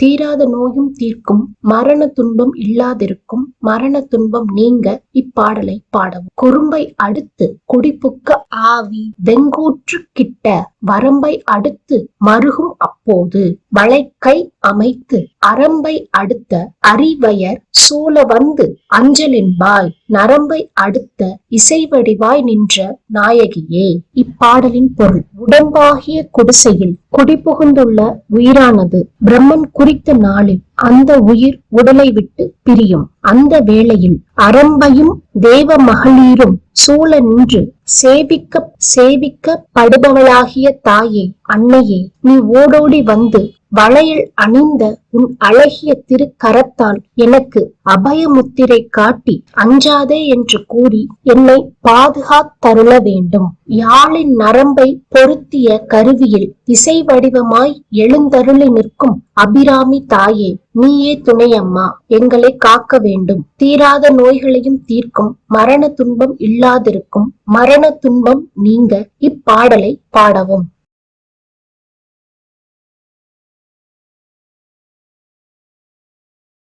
தீராத நோயும் தீர்க்கும் மரண துன்பம் இல்லாதிருக்கும். மரண துன்பம் நீங்க இப்பாடலை பாடவும். குறும்பை அடுத்து குடிப்புக்க ஆவி வெங்கூற்று கிட்ட வரம்பை அடுத்து மருகும் அப்போது. வளைக்கை அமைத்து அரம்பை அடுத்த அறிவயர் சூழ வந்து அஞ்சலின்பாய் நரம்பை அடுத்த இசைவடிவாய் நின்ற நாயகியே இப்பாடலின் பொருள். உடம்பாகிய குடிசையில் குடிபுகுந்துள்ள உயிரானது பிரம்மன் குறித்த நாளில் அந்த உயிர் உடலை விட்டு பிரியும். அந்த வேளையில் அரம்பையும் தேவ மகளிரும் சூழ நின்று சேவிக்க சேவிக்கப்படுபவளாகிய தாயே அன்னையே நீ ஓடோடி வந்து வளையல் அணிந்த உன் அழகிய திருக்கரத்தால் எனக்கு அபயமுத்திரை காட்டி அஞ்சாதே என்று கூறி என்னை பாதுகாத்தருள வேண்டும். யாழின் நரம்பை பொருத்திய கருவியில் திசை வடிவமாய் எழுந்தருளி நிற்கும் அபிராமி தாயே நீயே துணையம்மா எங்களை காக்க வேண்டும். தீராத நோய்களையும் தீர்க்கும் மரண துன்பம் இல்லாதிருக்கும். மரண துன்பம் நீங்க இப்பாடலை பாடவும்.